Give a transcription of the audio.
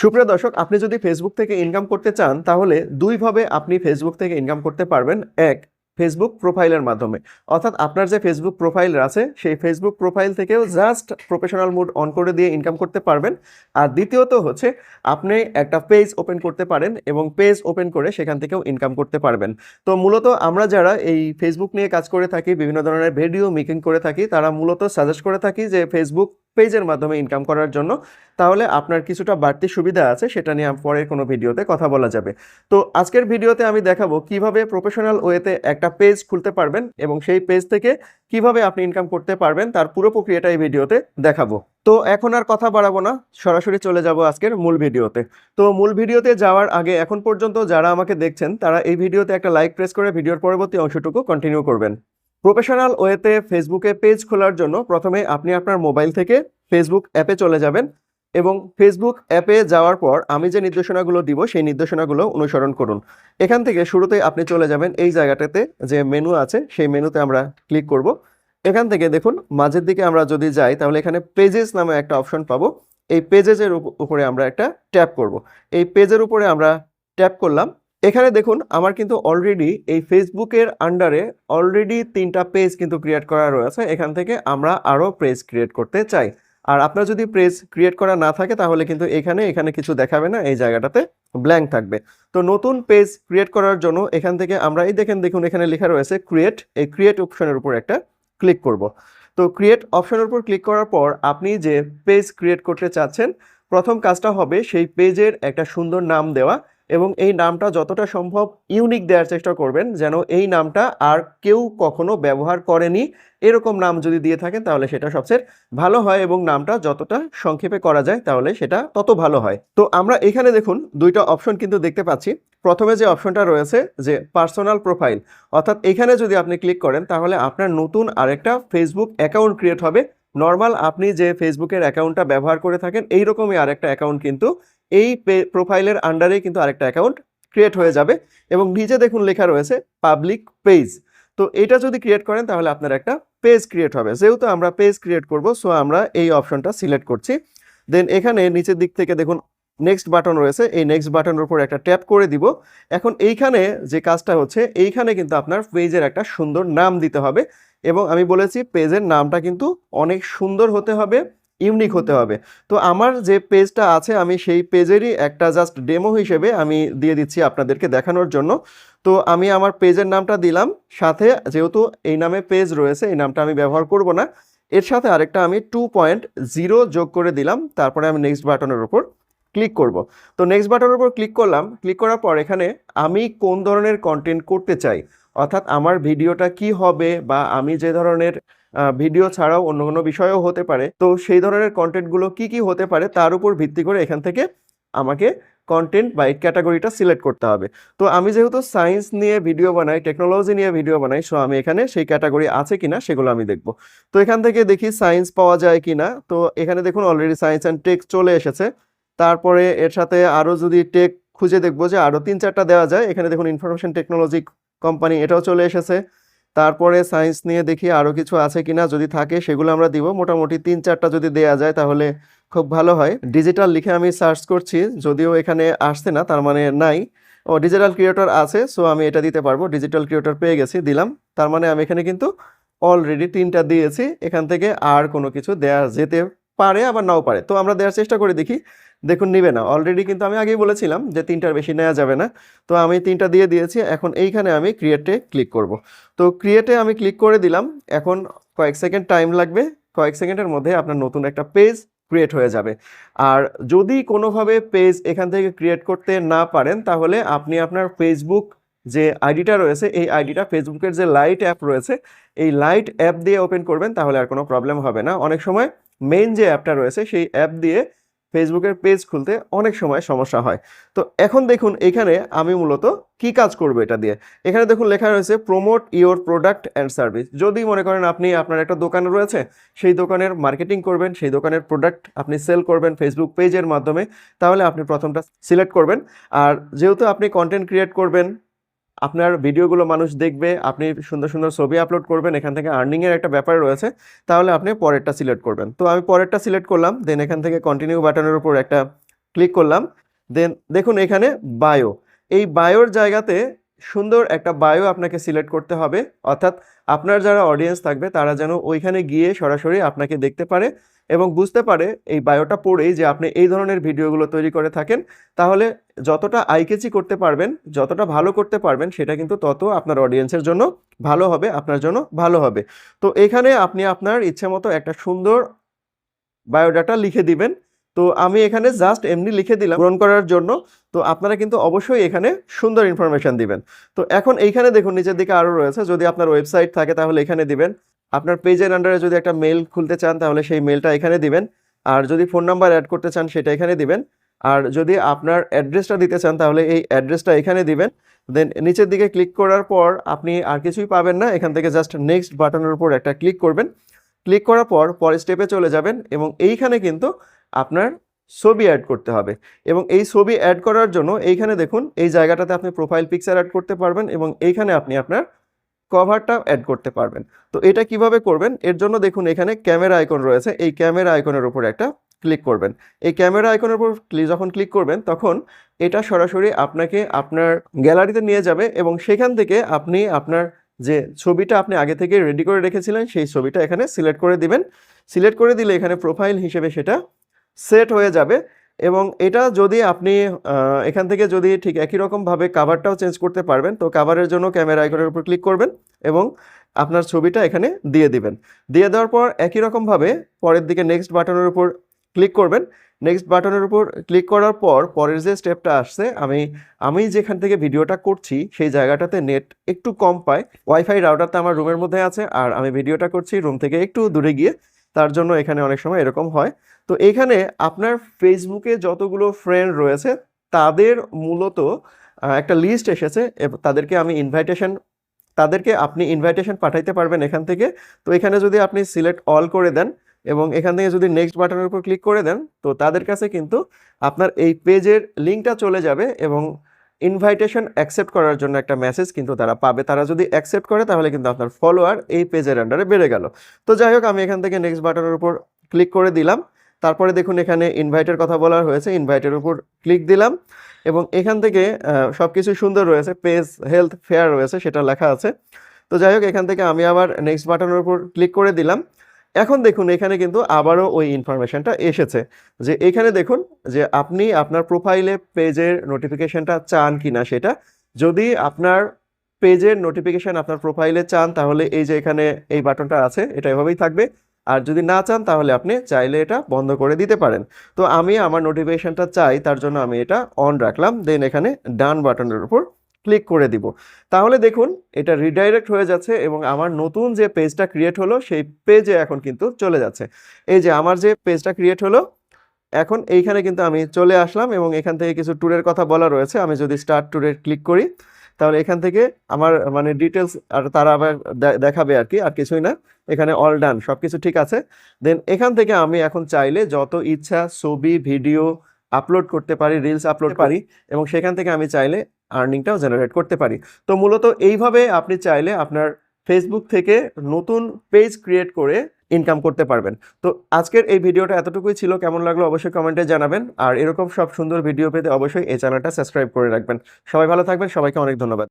সুপ্রিয় দর্শক, আপনি যদি ফেসবুক থেকে ইনকাম করতে চান, তাহলে দুইভাবে আপনি ফেসবুক থেকে ইনকাম করতে পারবেন। এক ফেসবুক প্রোফাইলের মাধ্যমে। অর্থাৎ আপনার যে ফেসবুক প্রোফাইল আছে, সেই ফেসবুক প্রোফাইল থেকেও জাস্ট প্রফেশনাল মুড অন করে দিয়ে ইনকাম করতে পারবেন। আর দ্বিতীয়ত হচ্ছে, আপনি একটা পেজ ওপেন করতে পারেন এবং পেজ ওপেন করে সেখান থেকেও ইনকাম করতে পারবেন। তো মূলত আমরা যারা এই ফেসবুক নিয়ে কাজ করে থাকি, বিভিন্ন ধরনের ভিডিও মেকিং করে থাকি, তারা মূলত সাজেস্ট করে থাকি যে ফেসবুক পেজের মাধ্যমে ইনকাম করার জন্য, তাহলে আপনার কিছুটা বাড়তি সুবিধা আছে, সেটা নিয়ে পরের কোনো ভিডিওতে কথা বলা যাবে। তো আজকের ভিডিওতে আমি দেখাবো কীভাবে প্রফেশনাল ওয়েতে একটা পেজ খুলতে পারবেন এবং সেই পেজ থেকে কীভাবে আপনি ইনকাম করতে পারবেন, তার পুরো প্রক্রিয়াটা এই ভিডিওতে দেখাবো। তো এখন আর কথা বাড়াবো না, সরাসরি চলে যাব আজকের মূল ভিডিওতে। তো মূল ভিডিওতে যাওয়ার আগে এখন পর্যন্ত যারা আমাকে দেখছেন, তারা এই ভিডিওতে একটা লাইক প্রেস করে ভিডিওর পরবর্তী অংশটুকু কন্টিনিউ করবেন। প্রফেশনাল ওয়েতে ফেসবুকে পেজ খোলার জন্য প্রথমে আপনি আপনার মোবাইল থেকে ফেসবুক অ্যাপে চলে যাবেন এবং ফেসবুক অ্যাপে যাওয়ার পর আমি যে নির্দেশনাগুলো দিব, সেই নির্দেশনাগুলো অনুসরণ করুন। এখান থেকে শুরুতেই আপনি চলে যাবেন এই জায়গাটাতে যে মেনু আছে, সেই মেনুতে আমরা ক্লিক করব। এখান থেকে দেখুন, মাঝের দিকে আমরা যদি যাই, তাহলে এখানে পেজেস নামে একটা অপশন পাবো। এই পেজেসের উপরে আমরা একটা ট্যাপ করব। এই পেজের উপরে আমরা ট্যাপ করলাম। এখানে দেখুন, আমার কিন্তু অলরেডি এই ফেসবুকের আন্ডারে অলরেডি তিনটা পেজ কিন্তু ক্রিয়েট করা রয়েছে। এখান থেকে আমরা আরও পেজ ক্রিয়েট করতে চাই। আর আপনার যদি পেজ ক্রিয়েট করা না থাকে, তাহলে কিন্তু এখানে এখানে কিছু দেখাবে না, এই জায়গাটাতে ব্ল্যাঙ্ক থাকবে। তো নতুন পেজ ক্রিয়েট করার জন্য এখান থেকে আমরা, এই দেখেন, দেখুন, এখানে লেখা রয়েছে ক্রিয়েট এই ক্রিয়েট অপশনের উপর একটা ক্লিক করব। তো ক্রিয়েট অপশনের উপর ক্লিক করার পর আপনি যে পেজ ক্রিয়েট করতে চাচ্ছেন, প্রথম কাজটা হবে সেই পেজের একটা সুন্দর নাম দেওয়া। এবং এই নামটা যতটা সম্ভব ইউনিক দেওয়ার চেষ্টা করবেন, যেন এই নামটা আর কেউ কখনো ব্যবহার করেনি। এরকম নাম যদি দিয়ে থাকেন, তাহলে সেটা সবচেয়ে ভালো হয় এবং নামটা যতটা সংক্ষেপে করা যায়, তাহলে সেটা তত ভালো হয়। তো আমরা এখানে দেখুন, দুইটা অপশন কিন্তু দেখতে পাচ্ছি। প্রথমে যে অপশনটা রয়েছে, যে পার্সোনাল প্রোফাইল অর্থাৎ এখানে যদি আপনি ক্লিক করেন, তাহলে আপনার নতুন আরেকটা ফেসবুক অ্যাকাউন্ট ক্রিয়েট হবে। নর্মাল আপনি যে ফেসবুকের অ্যাকাউন্টটা ব্যবহার করে থাকেন, এইরকমই আরেকটা অ্যাকাউন্ট কিন্তু এই প্রোফাইলের আন্ডারে কিন্তু আরেকটা অ্যাকাউন্ট ক্রিয়েট হয়ে যাবে এবং নিচে দেখুন লেখা রয়েছে পাবলিক পেজ তো এটা যদি ক্রিয়েট করেন, তাহলে আপনার একটা পেজ ক্রিয়েট হবে। যেহেতু আমরা পেজ ক্রিয়েট করব সো আমরা এই অপশনটা সিলেক্ট করছি। দেন এখানে নিচের দিক থেকে দেখুন নেক্সট বাটন রয়েছে। এই নেক্সট বাটনের উপর একটা ট্যাপ করে দিব। এখন এইখানে যে কাজটা হচ্ছে, এইখানে কিন্তু আপনার পেজের একটা সুন্দর নাম দিতে হবে। এবং আমি বলেছি পেজের নামটা কিন্তু অনেক সুন্দর হতে হবে ইউনিক হতে হবে। তো আমার যে পেজটা আছে, আমি সেই পেজেরই একটা জাস্ট ডেমো হিসেবে আমি দিয়ে দিচ্ছি আপনাদেরকে দেখানোর জন্য। তো আমি আমার পেজের নামটা দিলাম, সাথে যেহেতু এই নামে পেজ রয়েছে, এই নামটা আমি ব্যবহার করব না। এর সাথে আরেকটা আমি টু পয়েন্ট জিরো যোগ করে দিলাম, তারপরে আমি নেক্সট বাটনের উপর। ক্লিক করব। তো নেক্সট বাটনের উপর ক্লিক করলাম। ক্লিক করার পর এখানে আমি কোন ধরনের কন্টেন্ট করতে চাই? অর্থাৎ আমার ভিডিওটা কি হবে? বা আমি যে ধরনের ভিডিও ছাড়াও অন্য কোনো বিষয়ও হতে পারে। তো সেই ধরনের কন্টেন্টগুলো কি কি হতে পারে? তার উপর ভিত্তি করে এখান থেকে আমাকে কন্টেন্ট বা এই ক্যাটাগরিটা সিলেক্ট করতে হবে। তো আমি যেহেতু সায়েন্স নিয়ে ভিডিও বানাই টেকনোলজি নিয়ে ভিডিও বানাই সো আমি এখানে সেই ক্যাটাগরি আছে কিনা সেগুলো আমি দেখব। তো এখান থেকে দেখি সায়েন্স পাওয়া যায় কিনা। তো এখানে দেখুন অলরেডি সায়েন্স অ্যান্ড টেক চলে এসেছে। তারপরে এর সাথে আরও যদি টেক খুঁজে দেখব যে আরও তিন চারটা দেওয়া যায়, এখানে দেখুন ইনফরমেশন টেকনোলজি কোম্পানি এটাও চলে এসেছে। তারপরে সায়েন্স নিয়ে দেখি আরও কিছু আছে কিনা, যদি থাকে সেগুলো আমরা দিব। মোটামুটি তিন চারটা যদি দেয়া যায় তাহলে খুব ভালো হয়। ডিজিটাল লিখে আমি সার্চ করছি, যদিও এখানে আসছে না, তার মানে নাই। ও ডিজিটাল ক্রিয়েটর আছে সো আমি এটা দিতে পারব। ডিজিটাল ক্রিয়েটর পেয়ে গেছি, দিলাম। তার মানে আমি এখানে কিন্তু অলরেডি তিনটা দিয়েছি। এখান থেকে আর কোনো কিছু দেয়া যেতে পারে, আবার নাও পারে। তো আমরা দেওয়ার চেষ্টা করে দেখি। দেখুন, নিবে না। অলরেডি কিন্তু আমি আগেই বলেছিলাম যে তিনটার বেশি নেওয়া যাবে না। তো আমি তিনটা দিয়ে দিয়েছি। এখন এইখানে আমি ক্রিয়েটে ক্লিক করব। তো ক্রিয়েটে আমি ক্লিক করে দিলাম। এখন কয়েক সেকেন্ড টাইম লাগবে। কয়েক সেকেন্ডের মধ্যে আপনার নতুন একটা পেজ ক্রিয়েট হয়ে যাবে। আর যদি কোনোভাবে পেজ এখান থেকে ক্রিয়েট করতে না পারেন, তাহলে আপনি আপনার ফেসবুক যে আইডিটা রয়েছে, এই আইডিটা ফেসবুকের যে লাইট অ্যাপ রয়েছে, এই লাইট অ্যাপ দিয়ে ওপেন করবেন, তাহলে আর কোনো প্রবলেম হবে না। অনেক সময় মেইন যে অ্যাপটা রয়েছে, সেই অ্যাপ দিয়ে ফেসবুকের পেজ খুলতে অনেক সময় সমস্যা হয়। তো এখন দেখুন, এখানে আমি মূলত কি কাজ করব এটা দিয়ে? এখানে দেখুন লেখা রয়েছে promote your product and service যদি মনে করেন আপনি, আপনার একটা দোকান রয়েছে, সেই দোকানের মার্কেটিং করবেন, সেই দোকানের প্রোডাক্ট আপনি সেল করবেন ফেসবুক পেজের মাধ্যমে, তাহলে আপনি প্রথমটা সিলেক্ট করবেন। আর যেহেতু আপনি কন্টেন্ট ক্রিয়েট করবেন আপনার ভিডিওগুলো মানুষ দেখবে, আপনি সুন্দর সুন্দর ছবি আপলোড করবেন, এখান থেকে আর্নিংয়ের একটা ব্যাপার রয়েছে, তাহলে আপনি পরেরটা সিলেক্ট করবেন। তো আমি পরেরটা সিলেক্ট করলাম দেন এখান থেকে কন্টিনিউ বাটনের উপর একটা ক্লিক করলাম দেন দেখুন এখানে বায়ো এই বায়োর জায়গাতে সুন্দর একটা বায়ো আপনাকে সিলেক্ট করতে হবে, অর্থাৎ আপনার যারা অডিয়েন্স থাকবে, তারা যেন ওইখানে গিয়ে সরাসরি আপনাকে দেখতে পারে এবং বুঝতে পারে এই বায়োটা পড়েই যে আপনি এই ধরনের ভিডিওগুলো তৈরি করে থাকেন, তাহলে যতটা আইকেচি করতে পারবেন, যতটা ভালো করতে পারবেন, সেটা কিন্তু তত আপনার অডিয়েন্সের জন্য ভালো হবে, আপনার জন্য ভালো হবে। তো এখানে আপনি আপনার ইচ্ছে মতো একটা সুন্দর বায়োডাটা লিখে দিবেন। তো আমি এখানে জাস্ট এমনি লিখে দিলাম, পূরণ করার জন্য। তো আপনারা কিন্তু অবশ্যই এখানে সুন্দর ইনফরমেশন দিবেন। তো এখন এইখানে দেখুন, নিচের দিকে আরও রয়েছে। যদি আপনার ওয়েবসাইট থাকে, তাহলে এখানে দিবেন। আপনার পেজের আন্ডারে যদি একটা মেল খুলতে চান, তাহলে সেই মেলটা এখানে দিবেন। আর যদি ফোন নাম্বার অ্যাড করতে চান, সেটা এখানে দিবেন। আর যদি আপনার অ্যাড্রেসটা দিতে চান, তাহলে এই অ্যাড্রেসটা এখানে দিবেন। দেন নিচের দিকে ক্লিক করার পর আপনি আর কিছুই পাবেন না। এখান থেকে জাস্ট নেক্সট বাটনের উপর একটা ক্লিক করবেন। ক্লিক করার পর পরের স্টেপে চলে যাবেন এবং এইখানে কিন্তু আপনার ছবি অ্যাড করতে হবে। এবং এই ছবি অ্যাড করার জন্য এইখানে দেখুন, এই জায়গাটাতে আপনি প্রোফাইল পিকচার অ্যাড করতে পারবেন এবং এইখানে আপনি আপনার কভারটা অ্যাড করতে পারবেন। তো এটা কীভাবে করবেন? এর জন্য দেখুন, এখানে ক্যামেরা আইকন রয়েছে। এই ক্যামেরা আইকনের উপর একটা ক্লিক করবেন। এই ক্যামেরা আইকনের উপর যখন ক্লিক করবেন, তখন এটা সরাসরি আপনাকে আপনার গ্যালারিতে নিয়ে যাবে এবং সেখান থেকে আপনি আপনার যে ছবিটা আপনি আগে থেকে রেডি করে রেখেছিলেন, সেই ছবিটা এখানে সিলেক্ট করে দিবেন। সিলেক্ট করে দিলে এখানে প্রোফাইল হিসেবে সেটা সেট হয়ে যাবে। এবং এটা যদি আপনি এখান থেকে যদি ঠিক একই রকমভাবে কাভারটাও চেঞ্জ করতে পারবেন, তো কাভারের জন্য ক্যামেরা আইকনের উপর ক্লিক করবেন এবং আপনার ছবিটা এখানে দিয়ে দিবেন। দিয়ে দেওয়ার পর একই রকমভাবে পরের দিকে নেক্সট বাটনের উপর ক্লিক করবেন। নেক্সট বাটনের উপর ক্লিক করার পর পরের যে স্টেপটা আসছে, আমি আমি যেখান থেকে ভিডিওটা করছি, সেই জায়গাটাতে নেট একটু কম পায়। ওয়াইফাই রাউটারটা আমার রুমের মধ্যে আছে, আর আমি ভিডিওটা করছি রুম থেকে একটু দূরে গিয়ে। তার জন্য এখানে অনেক সময় এরকম হয়। তো এখানে আপনার ফেসবুকে যতগুলো ফ্রেন্ড রয়েছে, তাদের মূলত একটা লিস্ট এসেছে। তাদেরকে আমি ইনভাইটেশন তাদেরকে আপনি ইনভাইটেশন পাঠাইতে পারবেন এখান থেকে। তো এখানে যদি আপনি সিলেক্ট অল করে দেন এবং এখান থেকে যদি নেক্সট বাটনের উপর ক্লিক করে দেন, তো তাদের কাছে কিন্তু আপনার এই পেজের লিঙ্কটা চলে যাবে এবং ইনভাইটেশন অ্যাকসেপ্ট করার জন্য একটা মেসেজ কিন্তু তারা পাবে। তারা যদি অ্যাকসেপ্ট করে, তাহলে কিন্তু আপনার ফলোয়ার এই পেজের আন্ডারে বেড়ে গেল। তো যাই হোক, আমি এখান থেকে নেক্সট বাটনের উপর ক্লিক করে দিলাম। তারপরে দেখুন, এখানে ইনভাইটের কথা বলা হয়েছে। ইনভাইটের উপর ক্লিক দিলাম এবং এখান থেকে সব কিছু সুন্দর রয়েছে। পেজ হেলথ ফেয়ার রয়েছে, সেটা লেখা আছে। তো যাই হোক, এখান থেকে আমি আবার নেক্সট বাটনের উপর ক্লিক করে দিলাম। এখন দেখুন, এখানে কিন্তু আবারও ওই ইনফরমেশনটা এসেছে যে এখানে দেখুন যে আপনি আপনার প্রোফাইলে পেজের নোটিফিকেশনটা চান কিনা সেটা। যদি আপনার পেজের নোটিফিকেশন আপনার প্রোফাইলে চান, তাহলে এই যে এখানে এই বাটনটা আছে, এটা এভাবেই থাকবে। আর যদি না চান, তাহলে আপনি চাইলে এটা বন্ধ করে দিতে পারেন। তো আমি আমার নোটিফিকেশানটা চাই, তার জন্য আমি এটা অন রাখলাম দেন এখানে ডান বাটনের উপর ক্লিক করে দিব। তাহলে দেখুন এটা রিডাইরেক্ট হয়ে যাচ্ছে এবং আমার নতুন যে পেজটা ক্রিয়েট হলো সেই পেজে এখন কিন্তু চলে যাচ্ছে। এই যে আমার যে পেজটা ক্রিয়েট হলো এখন এইখানে কিন্তু আমি চলে আসলাম এবং এখান থেকে কিছু ট্যুরের কথা বলা রয়েছে। আমি যদি স্টার্ট ট্যুরে ক্লিক করি তাহলে এখান থেকে আমার মানে ডিটেলস আর তারা আবার দেখাবে আর কি আর কিছুই না। এখানে অল ডান সব কিছু ঠিক আছে। দেন এখান থেকে আমি এখন চাইলে যত ইচ্ছা ছবি ভিডিও আপলোড করতে পারি রিলস আপলোড পারি। এবং সেখান থেকে আমি চাইলে আর্নিংটাও জেনারেট করতে পারি। তো মূলত এইভাবে আপনি চাইলে আপনার ফেসবুক থেকে নতুন পেজ ক্রিয়েট করে ইনকাম করতে পারবেন। তো আজকের এই ভিডিওটা এতটুকুই ছিল। কেমন লাগল অবশ্যই কমেন্টে জানাবেন। আর এরকম সব সুন্দর ভিডিও পেতে অবশ্যই এই চ্যানেলটা সাবস্ক্রাইব করে রাখবেন। সবাই ভালো থাকবেন। সবাইকে অনেক ধন্যবাদ।